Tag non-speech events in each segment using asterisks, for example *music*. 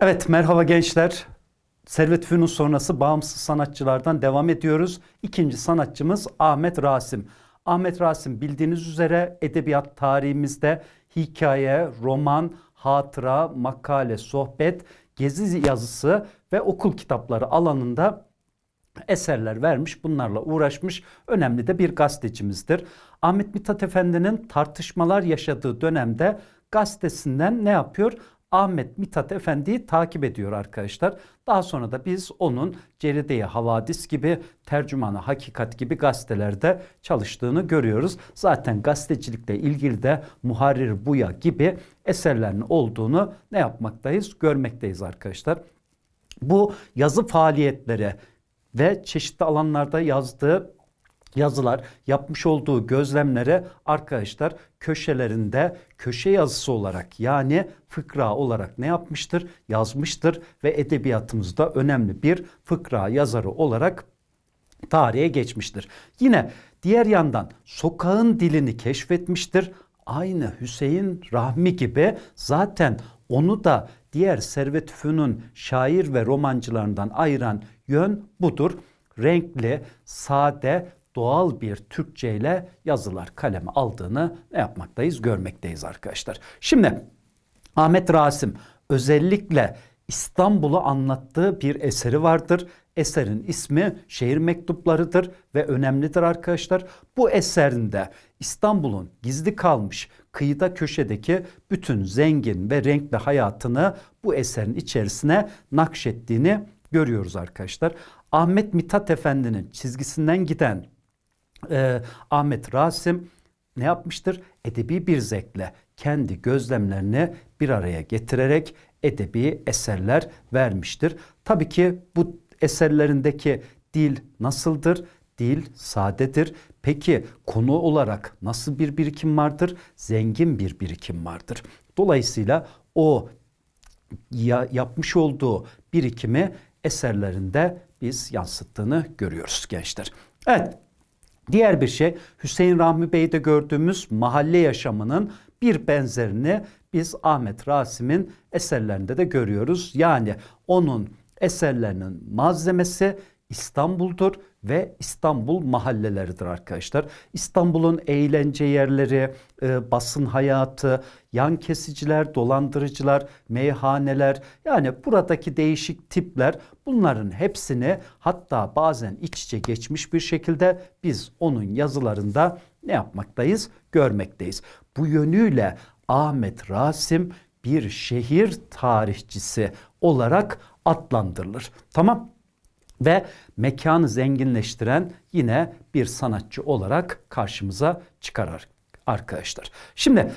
Evet merhaba gençler. Servet Fünun sonrası bağımsız sanatçılardan devam ediyoruz. İkinci sanatçımız Ahmet Rasim. Ahmet Rasim bildiğiniz üzere edebiyat tarihimizde hikaye, roman, hatıra, makale, sohbet, gezi yazısı ve okul kitapları alanında eserler vermiş, bunlarla uğraşmış önemli de bir gazetecimizdir. Ahmet Mithat Efendi'nin tartışmalar yaşadığı dönemde gazetesinden ne yapıyor? Ahmet Mithat Efendi'yi takip ediyor arkadaşlar. Daha sonra da biz onun Ceride-i Havadis gibi, Tercümanı Hakikat gibi gazetelerde çalıştığını görüyoruz. Zaten gazetecilikle ilgili de Muharrir Buya gibi eserlerin olduğunu ne yapmaktayız? Görmekteyiz arkadaşlar. Bu yazı faaliyetleri ve çeşitli alanlarda yazdığı yazılar, yapmış olduğu gözlemlere arkadaşlar köşelerinde köşe yazısı olarak yani fıkra olarak ne yapmıştır? Yazmıştır ve edebiyatımızda önemli bir fıkra yazarı olarak tarihe geçmiştir. Yine diğer yandan sokağın dilini keşfetmiştir. Aynı Hüseyin Rahmi gibi zaten onu da diğer Servet Fünun şair ve romancılarından ayıran yön budur. Renkli, sade, doğal bir Türkçe ile yazılar kaleme aldığını ne yapmaktayız? Görmekteyiz arkadaşlar. Şimdi Ahmet Rasim özellikle İstanbul'u anlattığı bir eseri vardır. Eserin ismi Şehir Mektuplarıdır ve önemlidir arkadaşlar. Bu eserinde İstanbul'un gizli kalmış kıyıda köşedeki bütün zengin ve renkli hayatını bu eserin içerisine nakşettiğini görüyoruz arkadaşlar. Ahmet Mithat Efendi'nin çizgisinden giden e, Ahmet Rasim ne yapmıştır? Edebi bir zevkle kendi gözlemlerini bir araya getirerek edebi eserler vermiştir. Tabii ki bu eserlerindeki dil nasıldır? Dil sadedir. Peki konu olarak nasıl bir birikim vardır? Zengin bir birikim vardır. Dolayısıyla o ya, yapmış olduğu birikimi eserlerinde biz yansıttığını görüyoruz gençler. Evet Diğer bir şey Hüseyin Rahmi Bey'de gördüğümüz mahalle yaşamının bir benzerini biz Ahmet Rasim'in eserlerinde de görüyoruz. Yani onun eserlerinin malzemesi İstanbul'dur ve İstanbul mahalleleridir arkadaşlar. İstanbul'un eğlence yerleri, e, basın hayatı, yan kesiciler, dolandırıcılar, meyhaneler yani buradaki değişik tipler bunların hepsini hatta bazen iç içe geçmiş bir şekilde biz onun yazılarında ne yapmaktayız? Görmekteyiz. Bu yönüyle Ahmet Rasim bir şehir tarihçisi olarak adlandırılır. Tamam? Ve mekanı zenginleştiren yine bir sanatçı olarak karşımıza çıkar arkadaşlar. Şimdi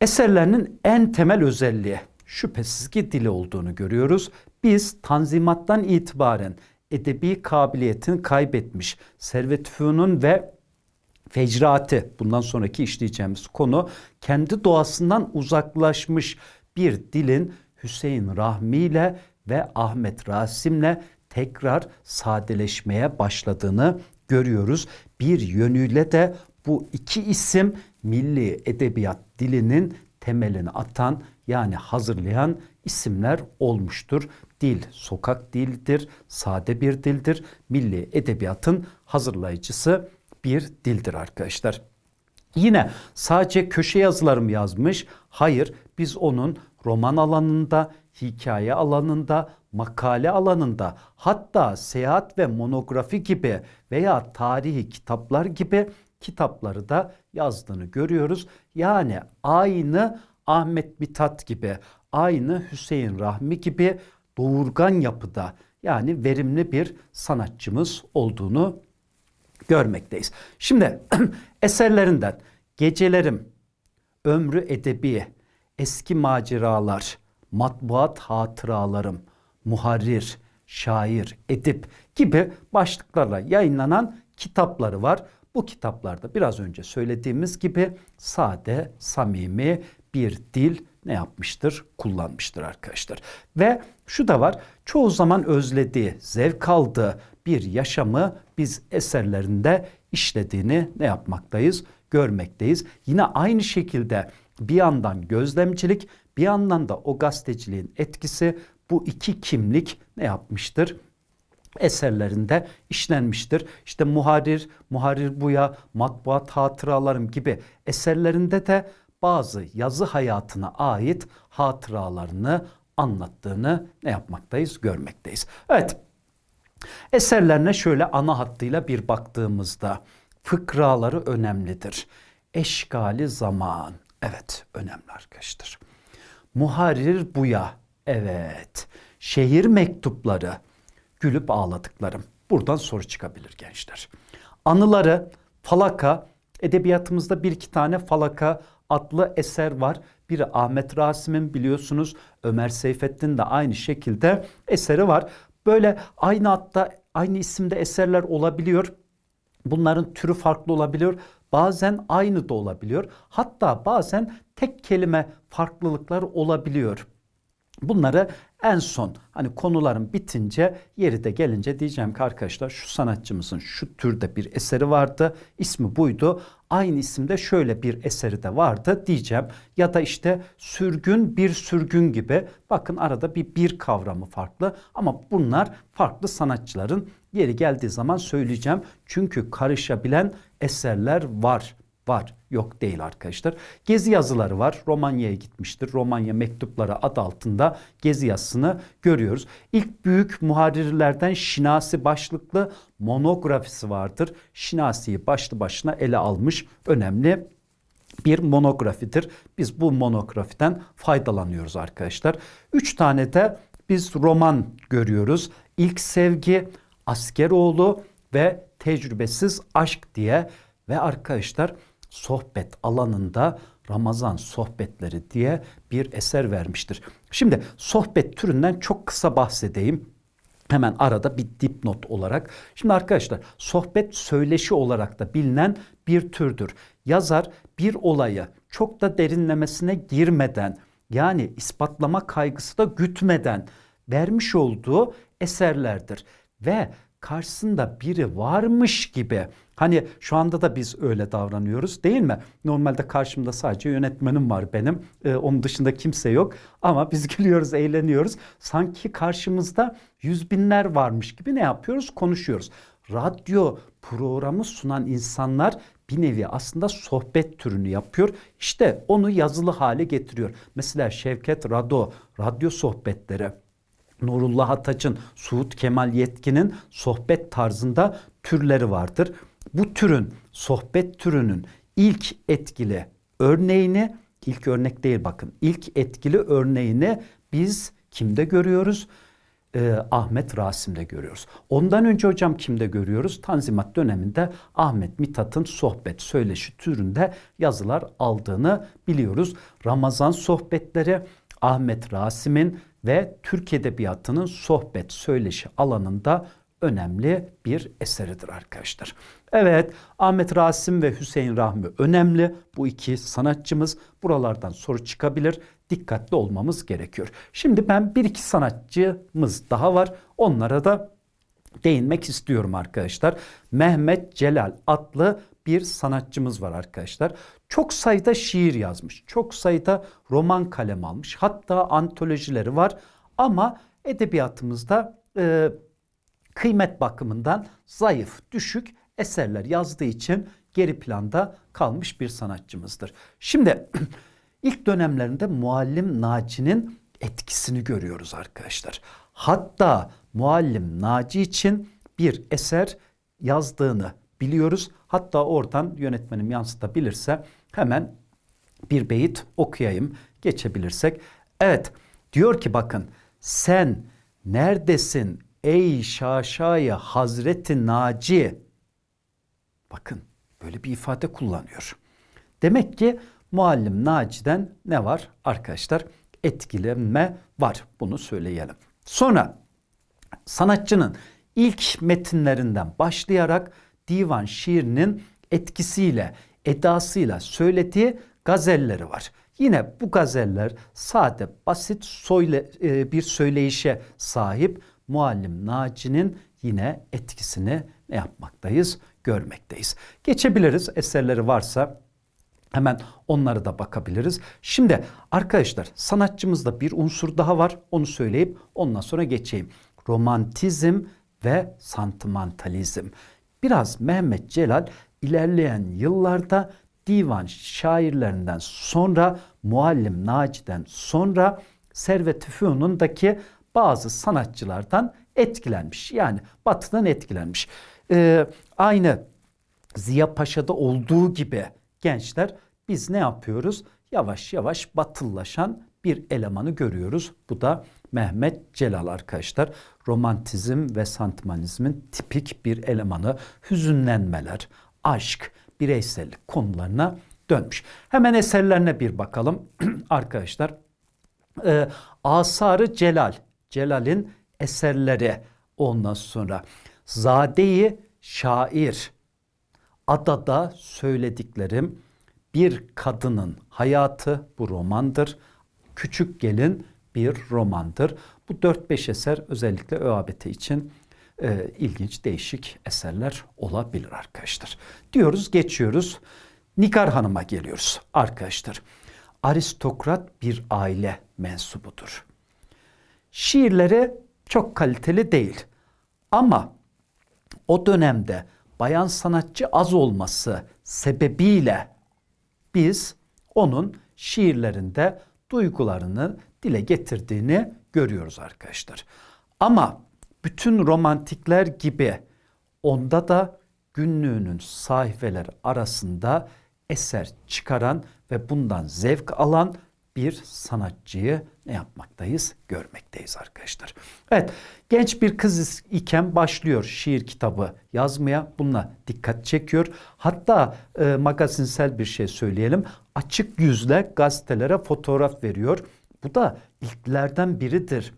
eserlerinin en temel özelliği şüphesiz ki dili olduğunu görüyoruz. Biz Tanzimat'tan itibaren edebi kabiliyetini kaybetmiş Servet Fünun ve Fecrati bundan sonraki işleyeceğimiz konu kendi doğasından uzaklaşmış bir dilin Hüseyin Rahmi ile ve Ahmet Rasim'le tekrar sadeleşmeye başladığını görüyoruz. Bir yönüyle de bu iki isim milli edebiyat dilinin temelini atan yani hazırlayan isimler olmuştur. Dil sokak dildir, sade bir dildir. Milli edebiyatın hazırlayıcısı bir dildir arkadaşlar. Yine sadece köşe yazılarım yazmış. Hayır, biz onun roman alanında, hikaye alanında, makale alanında hatta seyahat ve monografi gibi veya tarihi kitaplar gibi kitapları da yazdığını görüyoruz. Yani aynı Ahmet Mithat gibi, aynı Hüseyin Rahmi gibi doğurgan yapıda yani verimli bir sanatçımız olduğunu görmekteyiz. Şimdi *clears throat* eserlerinden Gecelerim, Ömrü Edebi, Eski Maceralar, Matbuat Hatıralarım, muharrir, şair, edip gibi başlıklarla yayınlanan kitapları var. Bu kitaplarda biraz önce söylediğimiz gibi sade, samimi bir dil ne yapmıştır? Kullanmıştır arkadaşlar. Ve şu da var. Çoğu zaman özlediği, zevk aldığı bir yaşamı biz eserlerinde işlediğini ne yapmaktayız? Görmekteyiz. Yine aynı şekilde bir yandan gözlemcilik, Bir yandan da o gazeteciliğin etkisi bu iki kimlik ne yapmıştır? eserlerinde işlenmiştir. İşte Muharir, Muharir Buya, Matbuat Hatıralarım gibi eserlerinde de bazı yazı hayatına ait hatıralarını anlattığını ne yapmaktayız? Görmekteyiz. Evet. Eserlerine şöyle ana hattıyla bir baktığımızda fıkraları önemlidir. Eşgali zaman. Evet, önemli arkadaşlar. Muharir Buya. Evet. Şehir mektupları. Gülüp ağladıklarım. Buradan soru çıkabilir gençler. Anıları, falaka, edebiyatımızda bir iki tane falaka adlı eser var. Biri Ahmet Rasim'in biliyorsunuz Ömer Seyfettin de aynı şekilde eseri var. Böyle aynı hatta aynı isimde eserler olabiliyor. Bunların türü farklı olabiliyor. Bazen aynı da olabiliyor. Hatta bazen tek kelime farklılıklar olabiliyor. Bunları en son hani konuların bitince yeri de gelince diyeceğim ki arkadaşlar şu sanatçımızın şu türde bir eseri vardı. ismi buydu. Aynı isimde şöyle bir eseri de vardı diyeceğim. Ya da işte sürgün bir sürgün gibi. Bakın arada bir bir kavramı farklı ama bunlar farklı sanatçıların yeri geldiği zaman söyleyeceğim. Çünkü karışabilen eserler var var. Yok değil arkadaşlar. Gezi yazıları var. Romanya'ya gitmiştir. Romanya mektupları adı altında gezi yazısını görüyoruz. İlk büyük muharirlerden Şinasi başlıklı monografisi vardır. Şinasi'yi başlı başına ele almış önemli bir monografidir. Biz bu monografiden faydalanıyoruz arkadaşlar. Üç tane de biz roman görüyoruz. İlk Sevgi, Askeroğlu ve Tecrübesiz Aşk diye ve arkadaşlar sohbet alanında Ramazan sohbetleri diye bir eser vermiştir. Şimdi sohbet türünden çok kısa bahsedeyim. Hemen arada bir dipnot olarak. Şimdi arkadaşlar sohbet söyleşi olarak da bilinen bir türdür. Yazar bir olayı çok da derinlemesine girmeden yani ispatlama kaygısı da gütmeden vermiş olduğu eserlerdir. Ve karşısında biri varmış gibi hani şu anda da biz öyle davranıyoruz değil mi? Normalde karşımda sadece yönetmenim var benim. Ee, onun dışında kimse yok ama biz *laughs* gülüyoruz, eğleniyoruz. Sanki karşımızda yüz binler varmış gibi ne yapıyoruz? Konuşuyoruz. Radyo programı sunan insanlar bir nevi aslında sohbet türünü yapıyor. İşte onu yazılı hale getiriyor. Mesela Şevket Rado, radyo sohbetleri. Nurullah Ataç'ın, Suud Kemal Yetkin'in sohbet tarzında türleri vardır. Bu türün, sohbet türünün ilk etkili örneğini, ilk örnek değil bakın, ilk etkili örneğini biz kimde görüyoruz? Ee, Ahmet Rasim'de görüyoruz. Ondan önce hocam kimde görüyoruz? Tanzimat döneminde Ahmet Mithat'ın sohbet söyleşi türünde yazılar aldığını biliyoruz. Ramazan sohbetleri Ahmet Rasim'in ve Türk Edebiyatı'nın sohbet söyleşi alanında önemli bir eseridir arkadaşlar. Evet Ahmet Rasim ve Hüseyin Rahmi önemli. Bu iki sanatçımız buralardan soru çıkabilir. Dikkatli olmamız gerekiyor. Şimdi ben bir iki sanatçımız daha var. Onlara da değinmek istiyorum arkadaşlar. Mehmet Celal adlı bir sanatçımız var arkadaşlar. Çok sayıda şiir yazmış. Çok sayıda roman kalem almış. Hatta antolojileri var. Ama edebiyatımızda e, kıymet bakımından zayıf, düşük eserler yazdığı için geri planda kalmış bir sanatçımızdır. Şimdi *clears throat* ilk dönemlerinde Muallim Naci'nin etkisini görüyoruz arkadaşlar. Hatta Muallim Naci için bir eser yazdığını biliyoruz. Hatta oradan yönetmenim yansıtabilirse hemen bir beyit okuyayım geçebilirsek. Evet diyor ki bakın sen neredesin ey şaşayı Hazreti Naci? Bakın böyle bir ifade kullanıyor. Demek ki muallim Naci'den ne var arkadaşlar? Etkilenme var. Bunu söyleyelim. Sonra sanatçının ilk metinlerinden başlayarak divan şiirinin etkisiyle, edasıyla söylediği gazelleri var. Yine bu gazeller sade, basit söyle, e, bir söyleyişe sahip Muallim Naci'nin yine etkisini ne yapmaktayız? Görmekteyiz. Geçebiliriz eserleri varsa Hemen onlara da bakabiliriz. Şimdi arkadaşlar sanatçımızda bir unsur daha var. Onu söyleyip ondan sonra geçeyim. Romantizm ve santimantalizm. Biraz Mehmet Celal ilerleyen yıllarda divan şairlerinden sonra Muallim Naci'den sonra Servet-i Fünun'daki bazı sanatçılardan etkilenmiş. Yani batıdan etkilenmiş. Ee, aynı Ziya Paşa'da olduğu gibi gençler biz ne yapıyoruz? Yavaş yavaş batıllaşan bir elemanı görüyoruz. Bu da Mehmet Celal arkadaşlar. Romantizm ve santimalizmin tipik bir elemanı. Hüzünlenmeler, aşk, bireysellik konularına dönmüş. Hemen eserlerine bir bakalım *clears throat* arkadaşlar. Ee, Asarı Celal, Celal'in eserleri ondan sonra Zadeyi Şair, Adada söylediklerim, bir kadının hayatı bu romandır. Küçük Gelin bir romandır. Bu 4-5 eser özellikle ÖABT için e, ilginç değişik eserler olabilir arkadaşlar. Diyoruz geçiyoruz. Nigar Hanım'a geliyoruz arkadaşlar. Aristokrat bir aile mensubudur. Şiirleri çok kaliteli değil. Ama o dönemde bayan sanatçı az olması sebebiyle biz onun şiirlerinde duygularını dile getirdiğini görüyoruz arkadaşlar. Ama bütün romantikler gibi onda da günlüğünün sayfeleri arasında eser çıkaran ve bundan zevk alan bir sanatçıyı ne yapmaktayız? Görmekteyiz arkadaşlar. Evet, genç bir kız iken başlıyor şiir kitabı yazmaya. Bununla dikkat çekiyor. Hatta e, magazinsel bir şey söyleyelim. Açık yüzle gazetelere fotoğraf veriyor. Bu da ilklerden biridir.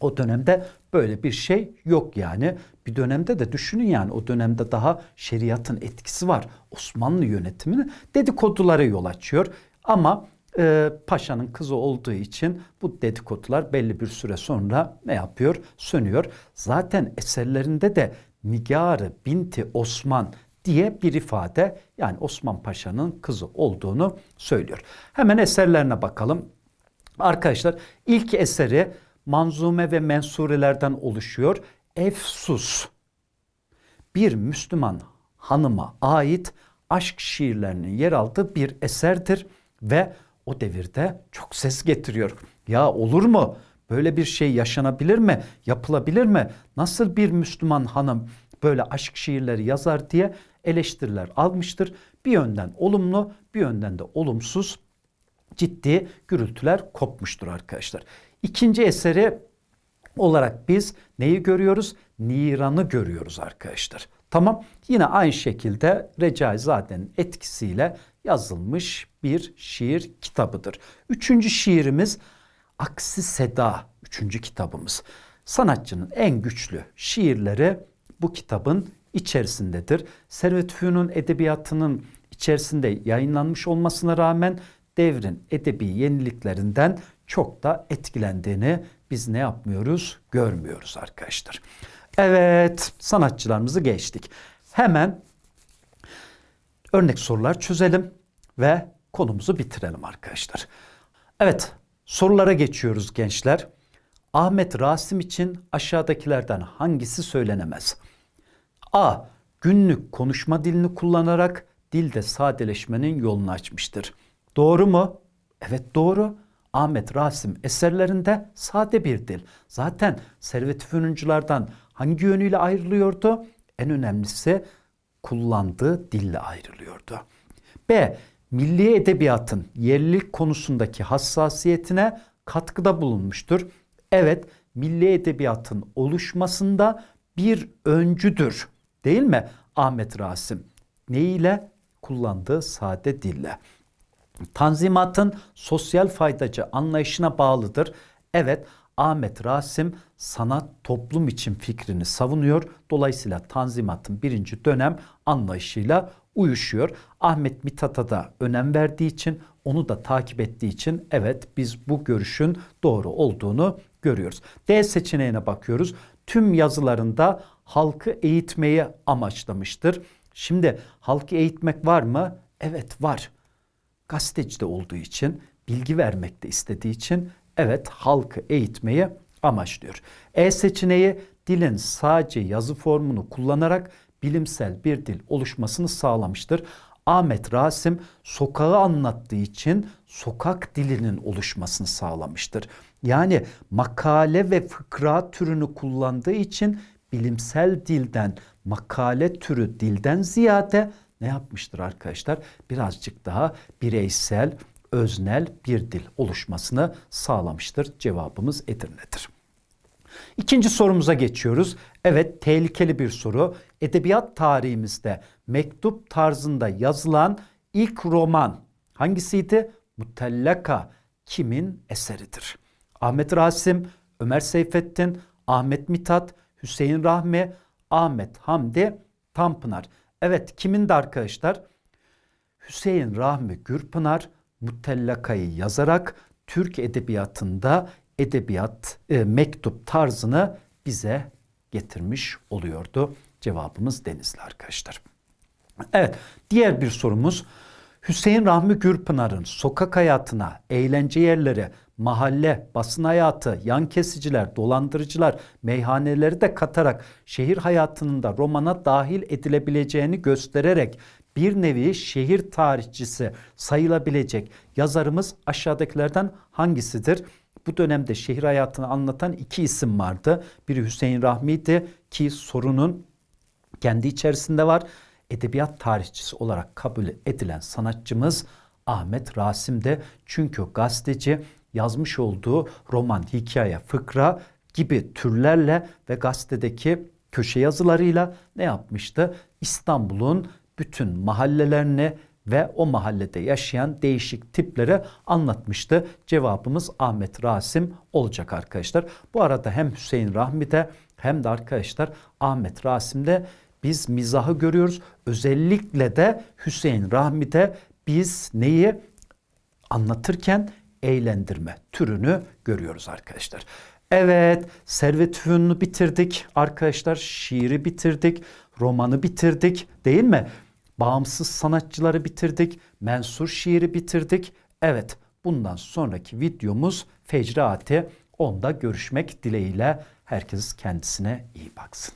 O dönemde böyle bir şey yok yani. Bir dönemde de düşünün yani o dönemde daha şeriatın etkisi var. Osmanlı yönetimini dedikodulara yol açıyor. Ama e, paşanın kızı olduğu için bu dedikodular belli bir süre sonra ne yapıyor? Sönüyor. Zaten eserlerinde de Nigarı Binti Osman diye bir ifade yani Osman Paşa'nın kızı olduğunu söylüyor. Hemen eserlerine bakalım. Arkadaşlar ilk eseri manzume ve mensurelerden oluşuyor. Efsus bir Müslüman hanıma ait aşk şiirlerinin yer aldığı bir eserdir ve o devirde çok ses getiriyor. Ya olur mu? Böyle bir şey yaşanabilir mi? Yapılabilir mi? Nasıl bir Müslüman hanım böyle aşk şiirleri yazar diye eleştiriler almıştır. Bir yönden olumlu, bir yönden de olumsuz ciddi gürültüler kopmuştur arkadaşlar. İkinci eseri olarak biz neyi görüyoruz? Niran'ı görüyoruz arkadaşlar. Tamam yine aynı şekilde Recaizade'nin etkisiyle yazılmış bir şiir kitabıdır. Üçüncü şiirimiz Aksi Seda, üçüncü kitabımız. Sanatçının en güçlü şiirleri bu kitabın içerisindedir. Servet Fünun edebiyatının içerisinde yayınlanmış olmasına rağmen devrin edebi yeniliklerinden çok da etkilendiğini biz ne yapmıyoruz? Görmüyoruz arkadaşlar. Evet, sanatçılarımızı geçtik. Hemen örnek sorular çözelim ve konumuzu bitirelim arkadaşlar. Evet, sorulara geçiyoruz gençler. Ahmet Rasim için aşağıdakilerden hangisi söylenemez? A. Günlük konuşma dilini kullanarak dilde sadeleşmenin yolunu açmıştır. Doğru mu? Evet doğru. Ahmet Rasim eserlerinde sade bir dil. Zaten Servet-i Fünunculardan hangi yönüyle ayrılıyordu? En önemlisi kullandığı dille ayrılıyordu. B. Milli edebiyatın yerlilik konusundaki hassasiyetine katkıda bulunmuştur. Evet, milli edebiyatın oluşmasında bir öncüdür. Değil mi Ahmet Rasim? Neyle? Kullandığı sade dille. Tanzimatın sosyal faydacı anlayışına bağlıdır. Evet, Ahmet Rasim sanat toplum için fikrini savunuyor. Dolayısıyla Tanzimat'ın birinci dönem anlayışıyla uyuşuyor. Ahmet Mithat'a da önem verdiği için, onu da takip ettiği için evet biz bu görüşün doğru olduğunu görüyoruz. D seçeneğine bakıyoruz. Tüm yazılarında halkı eğitmeyi amaçlamıştır. Şimdi halkı eğitmek var mı? Evet var. gazeteci de olduğu için, bilgi vermek de istediği için evet halkı eğitmeyi amaçlıyor. E seçeneği dilin sadece yazı formunu kullanarak bilimsel bir dil oluşmasını sağlamıştır. Ahmet Rasim sokağı anlattığı için sokak dilinin oluşmasını sağlamıştır. Yani makale ve fıkra türünü kullandığı için bilimsel dilden, makale türü dilden ziyade ne yapmıştır arkadaşlar? Birazcık daha bireysel, öznel bir dil oluşmasını sağlamıştır. Cevabımız Edirne'dir. İkinci sorumuza geçiyoruz. Evet tehlikeli bir soru. Edebiyat tarihimizde mektup tarzında yazılan ilk roman hangisiydi? Mutellaka kimin eseridir? Ahmet Rasim, Ömer Seyfettin, Ahmet Mithat, Hüseyin Rahmi, Ahmet Hamdi Tanpınar. Evet kimin de arkadaşlar? Hüseyin Rahmi Gürpınar Mutellaka'yı yazarak Türk edebiyatında edebiyat e, mektup tarzını bize getirmiş oluyordu. Cevabımız Denizli arkadaşlar. Evet diğer bir sorumuz Hüseyin Rahmi Gürpınar'ın sokak hayatına, eğlence yerleri, mahalle, basın hayatı, yan kesiciler, dolandırıcılar, meyhaneleri de katarak şehir hayatının da romana dahil edilebileceğini göstererek bir nevi şehir tarihçisi sayılabilecek yazarımız aşağıdakilerden hangisidir? Bu dönemde şehir hayatını anlatan iki isim vardı. Biri Hüseyin Rahmi'ydi ki sorunun kendi içerisinde var. Edebiyat tarihçisi olarak kabul edilen sanatçımız Ahmet Rasim de çünkü gazeteci yazmış olduğu roman, hikaye, fıkra gibi türlerle ve gazetedeki köşe yazılarıyla ne yapmıştı? İstanbul'un bütün mahallelerini ve o mahallede yaşayan değişik tipleri anlatmıştı. Cevabımız Ahmet Rasim olacak arkadaşlar. Bu arada hem Hüseyin Rahmi'de hem de arkadaşlar Ahmet Rasim'de biz mizahı görüyoruz. Özellikle de Hüseyin Rahmi'de biz neyi anlatırken eğlendirme türünü görüyoruz arkadaşlar. Evet, Servet Fünun'u bitirdik arkadaşlar. Şiiri bitirdik, romanı bitirdik değil mi? Bağımsız sanatçıları bitirdik, mensur şiiri bitirdik. Evet, bundan sonraki videomuz Fecraati. Onda görüşmek dileğiyle herkes kendisine iyi baksın.